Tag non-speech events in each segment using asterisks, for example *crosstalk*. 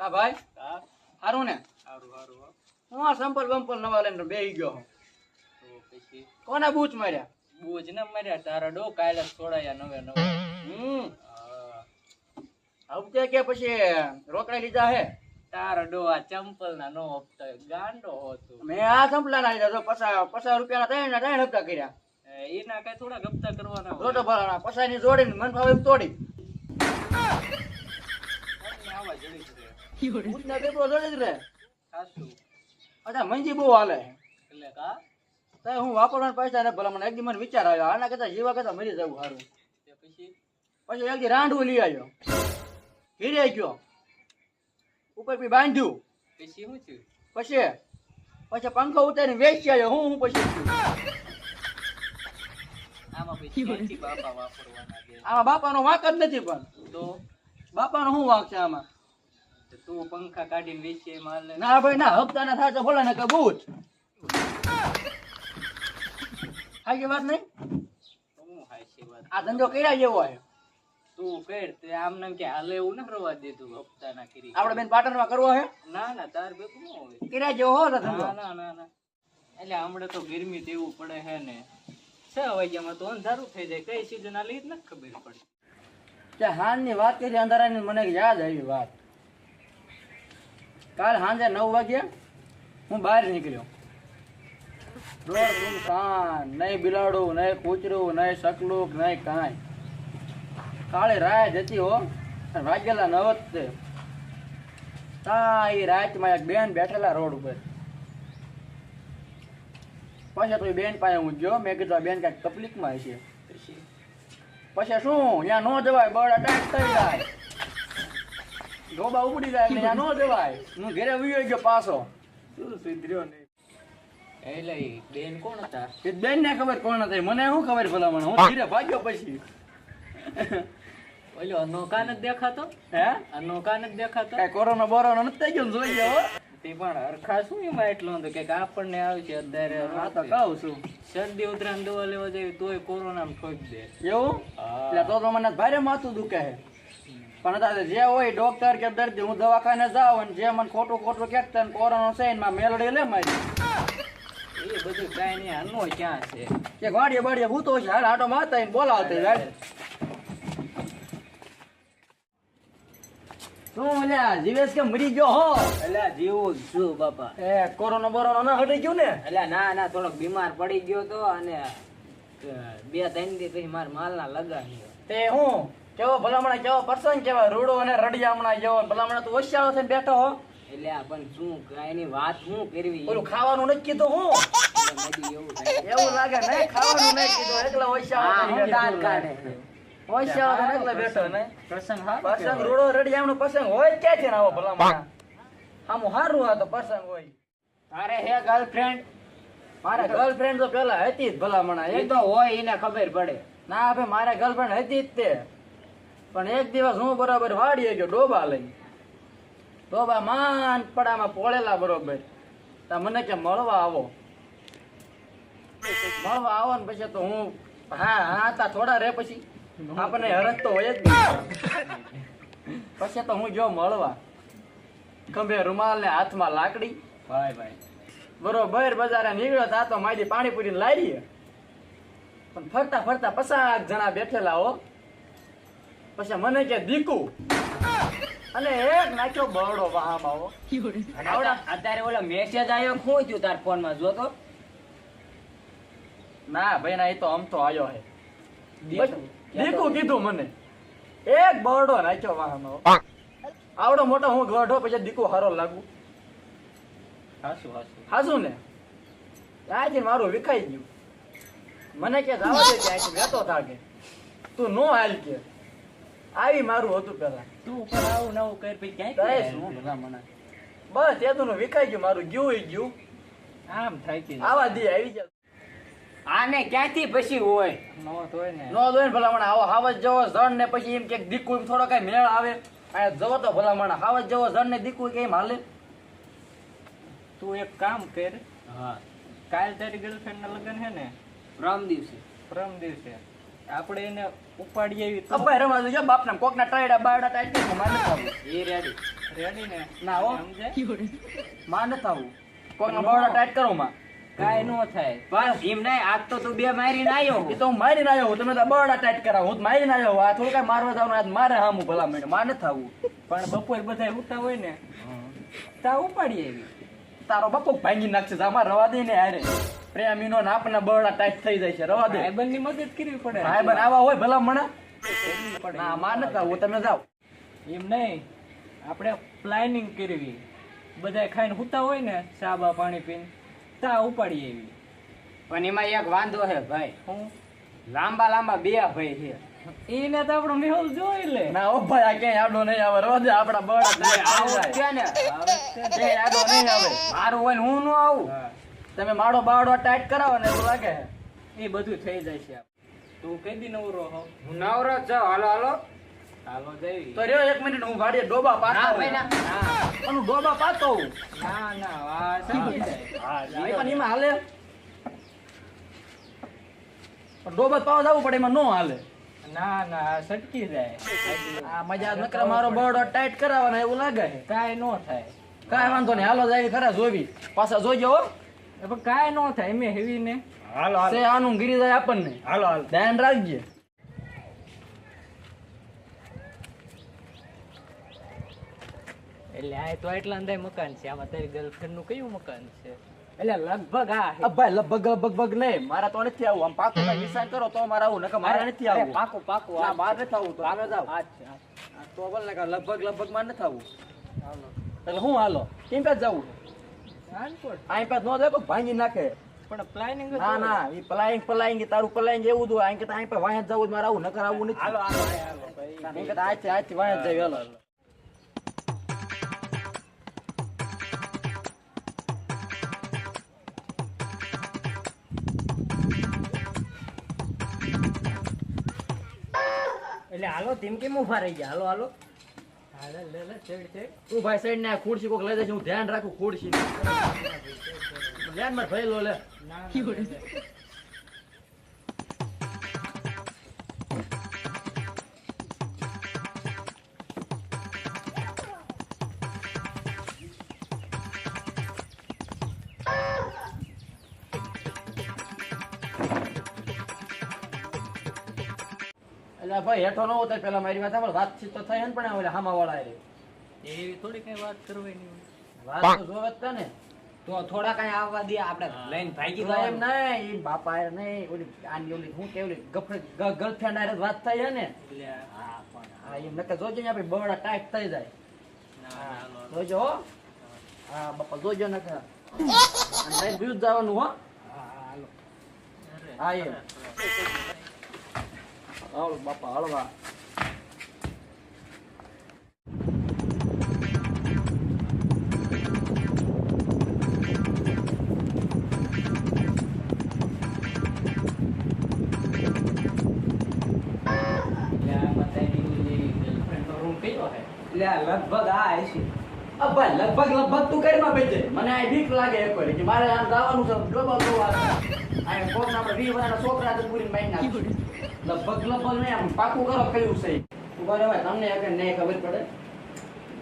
હા ભાઈ? સારું ને? સારું સારું હું. આ સંપલ બંપલ નવા લઈને બેહી ગયો હું. કોના બૂચ માર્યા? બૂચ ને માર્યા તારા ડો કાલે છોડાયા નવે નવે. હમ. હપ્તે કે પછી રોકડા લીધા હે? તારા ડો આ ચંપલ ના નો હપ્તો ગાંડો હતો. મેં આ ચંપલા ના લીધા તો પચાસ પચાસ ત્રણ ના ત્રણ હપ્તા કર્યા. એના કઈ થોડા હપ્તા કરવાના. રોટો ભરાના પચાસની જોડીને મન ફાવે તોડી આપણને આવા જડી જ પેપરો જોડી જ રહે. અચ્છા મંજી બહુ હાલે. એટલે કા? તો હું વાપરવાના પૈસા ને ભલા મને એક દી મને વિચાર આવ્યો આના કરતા જીવા કરતા મરી જવું સારું પછી? પછી એક દી રાંડવું લઈ આવ્યો. હીરે ગયો. ઉપર પછી બાંધ્યું. પછી શું થયું? પછી પછી પંખો ઉતારીને વેચી આવ્યો હું હું પછી આમાં બાપા વાપરવાના આમાં બાપાનો વાંક જ નથી પણ. તો? બાપાનો શું વાંક છે આમાં? તો પંખા કાઢીને વેચે માલ. ના ભાઈ ના હપ્તા ના થાય તો ને કબૂત બૂચ વાત નહીં? હું હાચી વાત? આ ધંધો કર્યા જેવો છે. તું કર તે આમ નામ કે હાલે એવું ના રવા દેતું હપ્તા ના કરી. આપણે બેન પાટણમાં કરવો હે ના ના તાર બે ન હોય. કર્યા જેવો હો ધંધો? ના ના ના એટલે હમણાં તો ગરમી તેવું પડે હે ને. છ વાગ્યામાં તો અંધારું થઈ જાય. કઈ સીઝન આલી જ ને ખબર પડે હાલની વાત કરી અંધારાની મને યાદ આવી વાત. કાલ સાંજે નવ વાગ્યા હું બહાર નીકળ્યો. નહીં બિલાડું, નહીં કૂચરું નહીં સકલુક, નહીં કાંઈ. કાળી રાત જતી હો વાગેલા નવ તે તા. એ રાતમાં એક બેન બેઠેલા રોડ ઉપર. પછી તો બેન પાસે હું ગયો, મેં કીધું બેન કાંઈક તકલીફમાં પછી પછી શું, ત્યાં નો જવાય બળ અટેક થઈ જાય. ડોબા ઉપડી જાય ને નો દેવાય હું ઘરે વયો ગયો પાછો. શું સુધર્યો નહીં એટલે બેન કોણ હતા? એ બેન ને ખબર કોણ હતા? મને શું ખબર ભલા મને હું ધીરે ભાગ્યો પછી. ઓલો અનોખા નથી દેખાતો? હે? અનોખા નથી દેખાતો? કઈ કોરોના બોરોનો નથી થઈ ગયો જોઈ ગયો તે પણ હરખા શું એમાં એટલો હતું? કે આપણને આવે છે અત્યારે હા તો કહું છું. શરદી ઉતરાણ દવા લેવા જાય તોય કોરોના ઠોકી દે. એવું? એટલે તો તો મને ભારે માથું દુખે છે. પણ જે હોય ડોક્ટર કે દર્દી હું દવાખાને જાઉં અને જે મને ખોટું ખોટું કહેતા કોરોનો છે ને મેલડી લે મારી. એ બધું કાંઈ નહીં આનો ક્યાં છે? કે ગાડીએ બાડીએ હું તો હાલ આટો મારતા ને બોલાવતા જાય શું અલ્યા જીવેશ કે મરી ગયો હો? એટલે જીવું જ છું બાપા. એ કોરોનો બોરોનો ના હટી ગયો ને? એટલે ના ના થોડોક બીમાર પડી ગયો તો અને બે ત્રણ દી પછી મારા માલના લગાવ્યો તે હું? કેવો ભલામણા કેવો પ્રસંગ કેવા રૂડો અને રડિયામણા જેવો. ભલામણા તું હોશિયારો થઈને બેઠો હો. એટલે આ પણ શું કાંઈની વાત શું કરવી? ઓલું ખાવાનું નક્કી તો હું. એવું લાગે નહીં ખાવાનું નક્કી કીધું. એકલા હોશિયારો હા, થઈને હું દાંત. કાઢે. હોશિયારો થઈને એકલા બેઠો ને પ્રસંગ પ્રસંગ રૂડો રડિયામણો પ્રસંગ હોય ક્યાંથી ના આવો ભલામણા? આમ હારું આ તો પ્રસંગ હોય. તારે હે ગર્લફ્રેન્ડ મારા ગર્લફ્રેન્ડ તો પેલા હતી જ ભલામણા એ તો હોય એને ખબર પડે. ના ભાઈ મારા ગર્લફ્રેન્ડ હતી જ તે. પણ એક દિવસ હું બરાબર વાડીએ ગયો ડોબા લઈ. ડોબા માન પડામાં પોળેલા બરોબર. તા મને કે મળવા આવો. મળવા આવો ને પછી તો હું હા હા તા થોડા રે પછી. આપણને હરજ તો હોય જ નહીં પછી તો હું જો મળવા. ખંભે રૂમાલ ને હાથમાં લાકડી. ભાઈ ભાઈ. બરોબર બજારે નીકળ્યો તા તો મારી પાણીપુરી લાવીએ. પણ ફરતા ફરતા પચાસ જણા બેઠેલા હો. પછી મને કે દીકુ. અને એક નાખ્યો બરડો વાહ હો અત્યારે ઓલો મેસેજ આવ્યો શું થયું તાર ફોનમાં જોતો ના ભાઈ ના એ તો આમ તો આવ્યો હે. દીકુ. દીકુ કીધું મને. એક બરડો નાખ્યો વાહ હો. આવડો મોટો હું ગઢો પછી દીકુ હારો લાગુ. હાસુ હાસુ. હાસુ ને? આજે મારું વિખાઈ ગયું. મને કે જવા દે ત્યાંથી વેતો થાકે તું નો હાલ કે. આવી મારું હતું પેલા. તું ઉપર આવું નવું કર પછી ક્યાંય શું ભલામણા? બસ તેતું વિખાઈ ગયું મારું ગયું ઈ ગયું. આમ થાય છે. આવા દે આવી જાય આને ક્યાંથી પછી હોય? નો તોય ને. નો દોય ને ભલામણ આવો હાવજ જવો જણ ને પછી એમ કે દીકુ એમ થોડો કઈ મેળ આવે. આ જવો તો ભલામણ હાવજ જવો જણ ને દીકુ કેમ હાલે? તું એક કામ કર. હા. કાલ તારી ગર્લફ્રેન્ડ ના લગ્ન હે ને? પ્રમ દિવસે. પ્રમ દિવસે. આપણે એને ઉપાડીએ એવી તો અબ્બાઈ રવા નામ બાપના કોકના ટાયડા બાયડા ટાઈટ કરી માને નથી એ રેડી રેડી ને? ના હો. સમજે થાવું નથી આવું કોકના બાયડા ટાઈટ કરો માં કાંઈ નો થાય. બસ એમ નહીં આજ તો તું બે મારી ના આવ્યો એ તો હું મારીને આવ્યો હું તમે તો બાયડા ટાઈટ કરાવ હું તો મારીને આવ્યો આ થોડું કઈ મારવા જવાનું આજ મારે હામું ભલા મને માર થાવું આવું પણ બપોર બધા ઉઠતા હોય ને તા ઉપાડીએ એવી તારો બાપો ભાંગી નાખશે તો રવા દે ને હારે. પ્રેમીનો ને આપણને બરડા ટાઈટ થઈ જાય છે રવા દે. ની મદદ કરવી પડે. ભાઈ આવા હોય ભલા પડે. ના માં નતા હું તમે જાઓ. એમ નહીં આપણે પ્લાનિંગ કરવી. બધા ખાઈને હુતા હોય ને સાબા પાણી પીને તા ઉપાડીએ એવી પણ એમાં એક વાંધો છે ભાઈ. હું? લાંબા લાંબા બે ભાઈ છે. એને તો આપણો મેહુલ જોઈ લે. ના ઓ ભાઈ આ ક્યાંય આડો નહીં આવે. રોજ આપણા ટાઈટ આવું છે ને. આડો નહીં આવે. મારું હોય ને હું ન આવું. તમે માળો બાવડો ટાઈટ કરાવો ને એવું લાગે એ બધું થઈ જાય છે. તું કઈ દી નવરો હો. હું નવરો જ છું હાલો હાલો. હાલો જઈ તો રહ્યો એક મિનિટ હું ભાડીએ ડોબા પાતો આનું ડોબા પાતો ના ના આ શીખી જાય હા, પણ એમાં હાલે. ડોબા પાવા જવું પડે એમાં નો હાલે. ના ના સટકી જાય. આ મજા નકરા મારો બરડો ટાઈટ કરાવવાનો એવું લાગે છે. કાંઈ નો થાય. કાંઈ વાંધો નહીં. હાલો જાય ખરા જોવી. પાછા જોઈજો હો. પણ કાંઈ નો થાય મેં હેવી ને હાલો તે આનું ગીરી જાય આપણને. હાલો હાલો. ધ્યાન રાખજે. એટલે આ તો એટલા અંદાય મકાન છે. આમાં તારી ગર્લફ્રેન્ડનું કયું મકાન છે? એટલે લગભગ આ ભાઈ લગભગ લગભગ નહીં. મારા તો નથી આવું. આમ પાકું કઈ નિશાન કરો તો મારે આવું નકર મારે નથી આવું. પાકું પાકું ના મારે નથી આવું તો. આગળ જાવ આ તો બોલ ને કે લગભગ લગભગમાં નથી આવું. એટલે હું હાલો? કેમ કે જવું? આઈ પાસે નો દેખો ભાંગી નાખે. પણ પ્લાનિંગ ના ના પલાઈંગ તારું પલાઈંગ એવું આઈ કે આઈ પાસે વાંહે જવું મારે આવું નકર આવું નથી. હાલો હાલો હાલો ભાઈ. કે આજ આજ વાંહે જ હાલો એટલે હાલો ધીમકી કેમ ઊભા રહી ગયા. હાલો હાલો. તું ભાઈ સાઈડ ને ખુરશી કોક લઈ જશે, હું ધ્યાન રાખું ખુરશી ધ્યાનમાં ભાઈ લો ભાઈ હેઠો ન ઉતર પેલા મારી વાત સાંભળ. વાતચીત તો થઈ ને પણ ઓલા હામા વાળા. એવી થોડી કઈ વાત કરવાની વાત તો જોવે જ તા ને તો થોડા કઈ આવવા દે આપણે લઈને ભાગી એમ. નહીં ઈ બાપા નહીં ઓલી આની ઓલી હું ગર્લફ્રેન્ડ વાત થઈ ને? હા પણ હા એમ નકર જોજો ને આપણે ટાઈટ થઈ જાય. જોજો હો. હા બાપા જોજો નકર. *laughs* લઈને જવાનું હો. હા હાલો. હા એમ. હાલો બાપા હળવા લગભગ આ હશે અ ભાઈ લગભગ લગભગ તું કરી માં બેજે મને આ બીક લાગે એક વાર કે મારે આમ જવાનું છે ડબલ જોવા આ કોક ના વાળા છોકરા તો પૂરી માઈ નાખ લગભગ લગભગ નહીં આમ પાકું કરો કયું છે. તું બરાબર તમને આગળ નહીં ખબર પડે.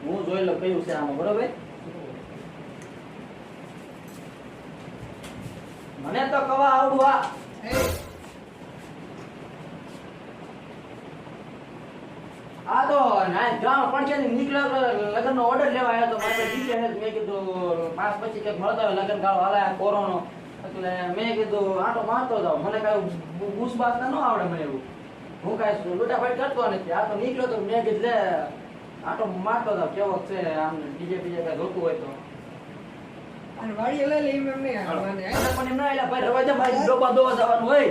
હું જોઈ લઉં કયું છે આમાં, બરોબર? મને તો કવા આવડું આ. આ તો ના ગામ પણ કે નીકળ્યો લગ્ન નો ઓર્ડર લેવા આવ્યો તો મારે ડીકે મેં કીધું, પાંચ પછી કે મળતો લગ્ન ગાળો હાલે કોરોનો. એટલે મેં કીધું આટો મારતો જાવ મને કઈ બુસ બાસ ન આવડે મને એવું. હું કઈ લૂટા ફાઈટ કરતો નથી. આ તો નીકળ્યો તો મેં કીધું લે આટો મારતો જાવ કેવો છે? આમ બીજે બીજે કઈ જોતું હોય તો. અને પણ એમ ના એટલે ભાઈ રવા દે ભાઈ ડોબા દોવા જવાનું હોય.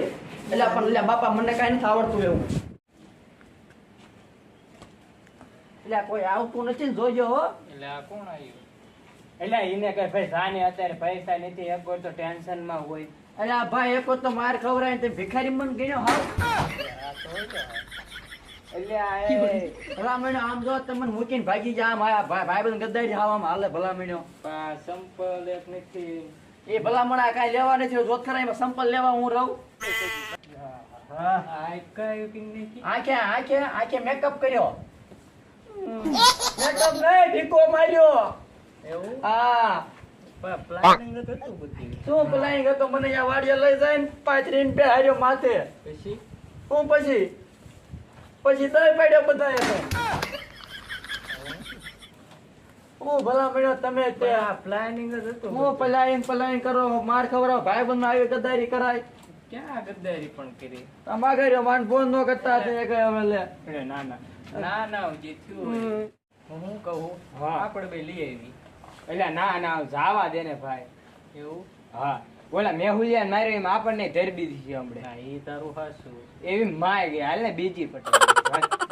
એટલે પણ એટલે બાપા મને કઈ નથી આવડતું એવું. એટલે કોઈ આવતું નથી ને જોજો એટલે કોણ આવ્યું? એટલે એને કઈ ભાઈ જાને અત્યારે પૈસા નથી એક તો ટેન્શનમાં હોય. અરે આ ભાઈ એક તો માર ખવરાય તે ભિખારી મન ગણ્યો હાવ. એટલે આમ જો તમને મૂકીને ભાગી જા આમ આયા ભાઈ ભાઈ બંધ ગદ્દારી હાવ આમ હાલે ભલા સંપલ એક નથી. એ ભલામણા લેવા નથી જોત ખરા સંપલ લેવા હું રહું? કઈ આંખે આંખે આંખે મેકઅપ કર્યો. મેકઅપ નહીં ઢીકો માર્યો. હા. પ્લાનિંગ શું પ્લાનિંગ હતો? મને અહીંયા વાડીએ લઈ જાય ને પાથરીને બેહાર્યો માથે. પછી? હું પછી? પછી તય પડ્યો બધા હું ભલા મળ્યો તમે તે પ્લાનિંગ જ હતું હું પલાયન પલાયન કરો માર ખવડાવો ભાઈ બંધ આવી ગદારી કરાય. ક્યાં ગદ્દારી પણ કરી? તમા કર્યો માન ફોન નો કરતા તે કે હવે લે. ના ના. ના ના જે થયું હું કહું. આપણે બે લઈ આવી એટલે ના ના જાવા દે ને ભાઈ. એવું? હા. બોલા મેહુલિયા માર્યો એમ આપણને ધરબી દીધી હમણાં. એ તારું હાસું. એવી માય ગઈ. હાલ ને બીજી પટેલ.